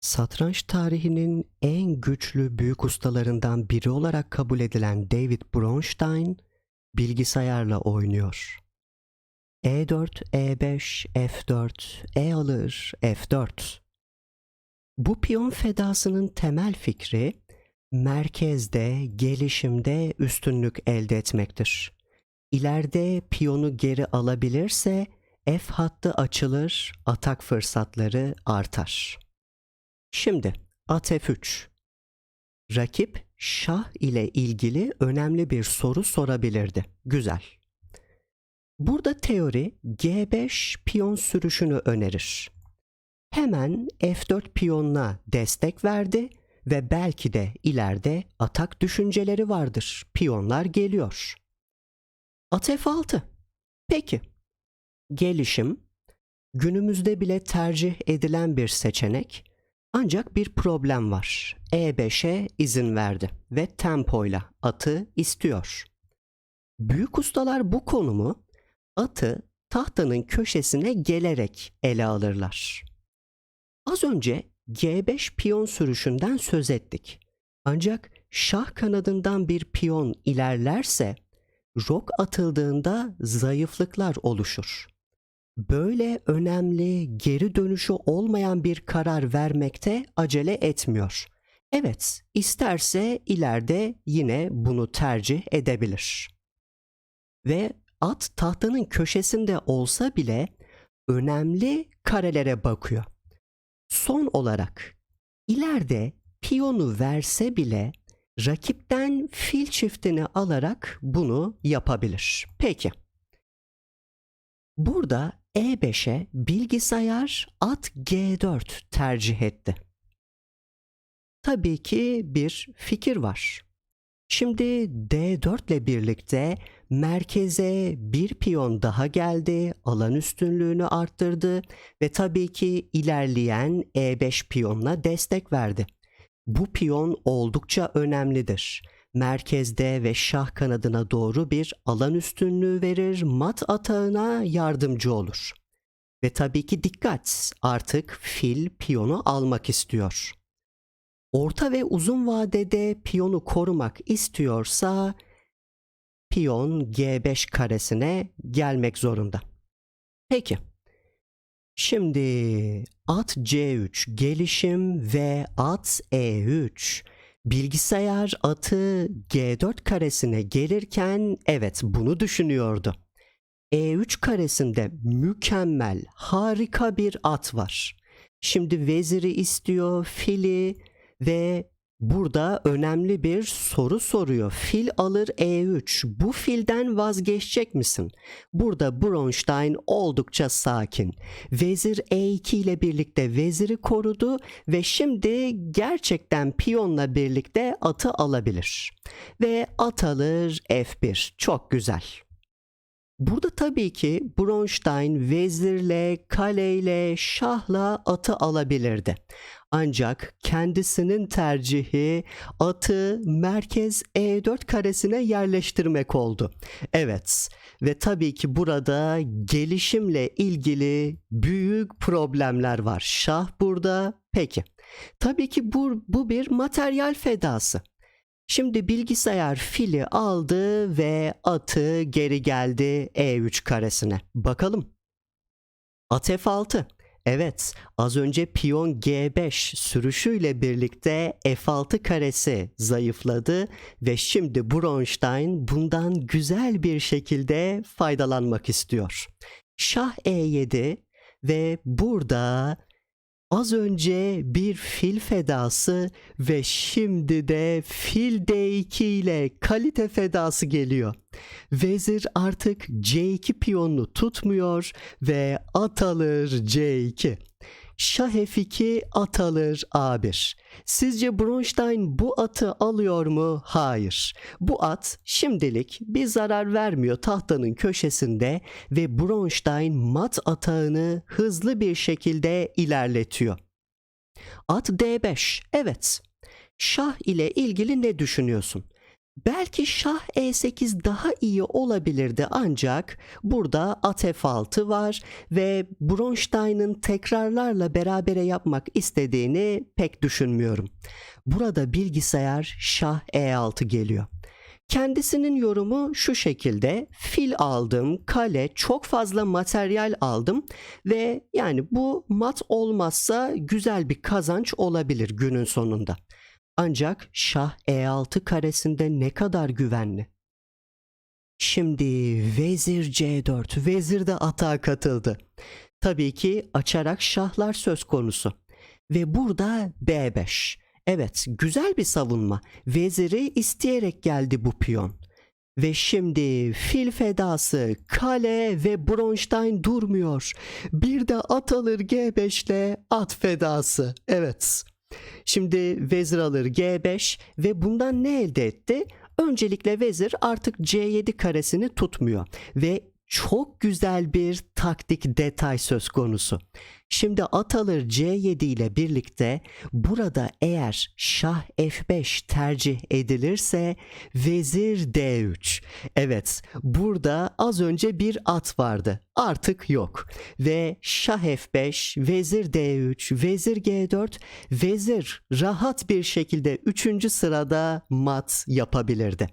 Satranç tarihinin en güçlü büyük ustalarından biri olarak kabul edilen David Bronstein bilgisayarla oynuyor. E4, E5, F4, E alır, F4. Bu piyon fedasının temel fikri merkezde, gelişimde üstünlük elde etmektir. İleride piyonu geri alabilirse F hattı açılır, atak fırsatları artar. Şimdi at F3. Rakip şah ile ilgili önemli bir soru sorabilirdi. Güzel. Burada teori G5 piyon sürüşünü önerir. Hemen F4 piyonuna destek verdi ve belki de ileride atak düşünceleri vardır. Piyonlar geliyor. At F6. Peki. Gelişim günümüzde bile tercih edilen bir seçenek ancak bir problem var. E5'e izin verdi ve tempoyla atı istiyor. Büyük ustalar bu konumu atı tahtanın köşesine gelerek ele alırlar. Az önce G5 piyon sürüşünden söz ettik. Ancak şah kanadından bir piyon ilerlerse rok atıldığında zayıflıklar oluşur. Böyle önemli geri dönüşü olmayan bir karar vermekte acele etmiyor. Evet, isterse ileride yine bunu tercih edebilir. Ve at tahtanın köşesinde olsa bile önemli karelere bakıyor. Son olarak ileride piyonu verse bile rakipten fil çiftini alarak bunu yapabilir. Peki. Burada E5'e bilgisayar at G4 tercih etti. Tabii ki bir fikir var. Şimdi D4 ile birlikte merkeze bir piyon daha geldi, alan üstünlüğünü arttırdı ve tabii ki ilerleyen E5 piyonuna destek verdi. Bu piyon oldukça önemlidir. Merkezde ve şah kanadına doğru bir alan üstünlüğü verir, mat atağına yardımcı olur. Ve tabii ki dikkat, artık fil piyonu almak istiyor. Orta ve uzun vadede piyonu korumak istiyorsa piyon G5 karesine gelmek zorunda. Peki. Şimdi at C3 gelişim ve at E3 bilgisayar atı G4 karesine gelirken evet bunu düşünüyordu. E3 karesinde mükemmel, harika bir at var. Şimdi veziri istiyor, fili ve burada önemli bir soru soruyor. Fil alır E3. Bu filden vazgeçecek misin? Burada Bronstein oldukça sakin. Vezir E2 ile birlikte veziri korudu ve şimdi gerçekten piyonla birlikte atı alabilir. Ve at alır F1. Çok güzel. Burada tabii ki Bronstein vezirle, kaleyle, şahla atı alabilirdi. Ancak kendisinin tercihi atı merkez E4 karesine yerleştirmek oldu. Evet ve tabii ki burada gelişimle ilgili büyük problemler var. Şah burada peki. Tabii ki bu, bu bir materyal fedası. Şimdi bilgisayar fili aldı ve atı geri geldi E3 karesine. Bakalım. At F6. Evet, az önce piyon G5 sürüşüyle birlikte F6 karesi zayıfladı ve şimdi Bronstein bundan güzel bir şekilde faydalanmak istiyor. Şah E7 ve burada Az önce bir fil fedası ve şimdi de fil D2 ile kalite fedası geliyor. Vezir artık C2 piyonunu tutmuyor ve at alır C2. Şah F2 at alır A1. Sizce Bronstein bu atı alıyor mu? Hayır. Bu at şimdilik bir zarar vermiyor tahtanın köşesinde ve Bronstein mat atağını hızlı bir şekilde ilerletiyor. At D5. Evet. Şah ile ilgili ne düşünüyorsun? Belki şah e8 daha iyi olabilirdi ancak burada at f6 var ve Bronstein'ın tekrarlarla berabere yapmak istediğini pek düşünmüyorum. Burada bilgisayar şah e6 geliyor. Kendisinin yorumu şu şekilde fil aldım, kale, çok fazla materyal aldım ve yani bu mat olmazsa güzel bir kazanç olabilir günün sonunda. Ancak şah e6 karesinde ne kadar güvenli? Şimdi vezir c4, vezir de atağa katıldı. Tabii ki açarak şahlar söz konusu. Ve burada b5. Evet, güzel bir savunma. Veziri isteyerek geldi bu piyon. Ve şimdi fil fedası, kale ve Bronstein durmuyor. Bir de at alır G5 ile at fedası. Evet. Şimdi vezir alır G5 ve bundan ne elde etti? Öncelikle vezir artık C7 karesini tutmuyor ve çok güzel bir taktik detay söz konusu. Şimdi at alır C7 ile birlikte burada eğer şah F5 tercih edilirse vezir D3. Evet burada az önce bir at vardı artık yok ve şah F5 vezir D3 vezir G4 vezir rahat bir şekilde 3. sırada mat yapabilirdi.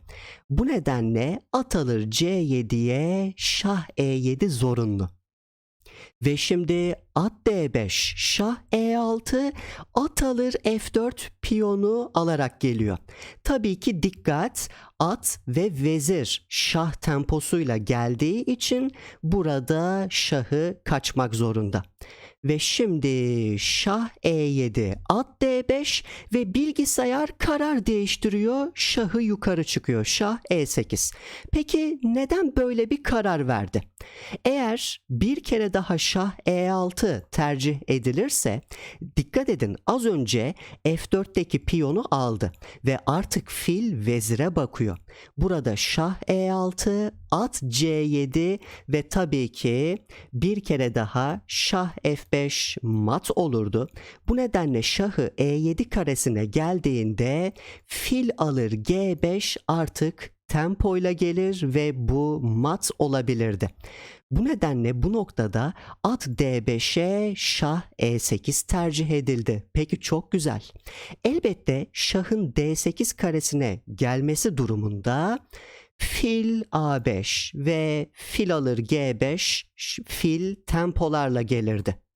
Bu nedenle at alır C7'ye şah E7 zorunlu. Ve şimdi at D5, şah E6, at alır F4 piyonu alarak geliyor. Tabii ki dikkat at ve vezir şah temposuyla geldiği için burada şahı kaçmak zorunda. Ve şimdi şah E7, at D5 ve bilgisayar karar değiştiriyor. Şahı yukarı çıkıyor. Şah E8. Peki neden böyle bir karar verdi? Eğer bir kere daha şah E6 tercih edilirse dikkat edin az önce F4'teki piyonu aldı ve artık fil vezire bakıyor. Burada şah E6, at C7 ve tabii ki bir kere daha şah F5 mat olurdu. Bu nedenle şahı E7 karesine geldiğinde fil alır G5 artık tempoyla gelir ve bu mat olabilirdi. Bu nedenle bu noktada at D5'e şah E8 tercih edildi. Peki çok güzel. Elbette şahın D8 karesine gelmesi durumunda fil A5 ve fil alır G5 fil tempolarla gelirdi.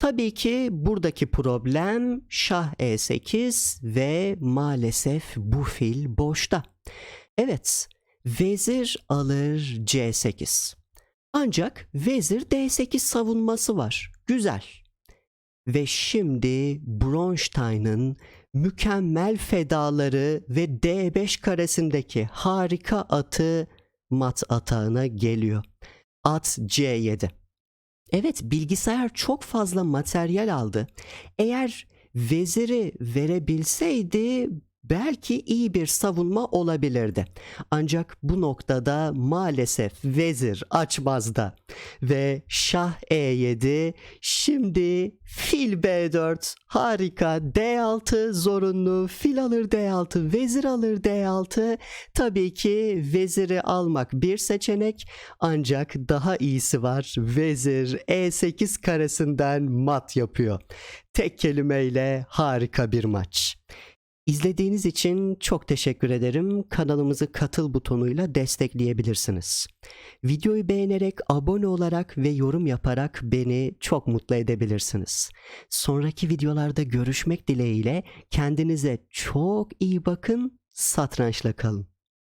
Tabii ki buradaki problem şah E8 ve maalesef bu fil boşta. Evet, vezir alır C8. Ancak vezir D8 savunması var. Güzel. Ve şimdi Bronstein'ın mükemmel fedaları ve D5 karesindeki harika atı mat atağına geliyor. At C7. Evet bilgisayar çok fazla materyal aldı. Eğer veziri verebilseydi belki iyi bir savunma olabilirdi. Ancak bu noktada maalesef vezir açmazda ve şah E7 şimdi fil B4 harika D6 zorunlu fil alır D6 vezir alır D6 tabii ki veziri almak bir seçenek ancak daha iyisi var vezir E8 karesinden mat yapıyor. Tek kelimeyle harika bir maç. İzlediğiniz için çok teşekkür ederim. Kanalımızı katıl butonuyla destekleyebilirsiniz. Videoyu beğenerek, abone olarak ve yorum yaparak beni çok mutlu edebilirsiniz. Sonraki videolarda görüşmek dileğiyle kendinize çok iyi bakın, satrançla kalın.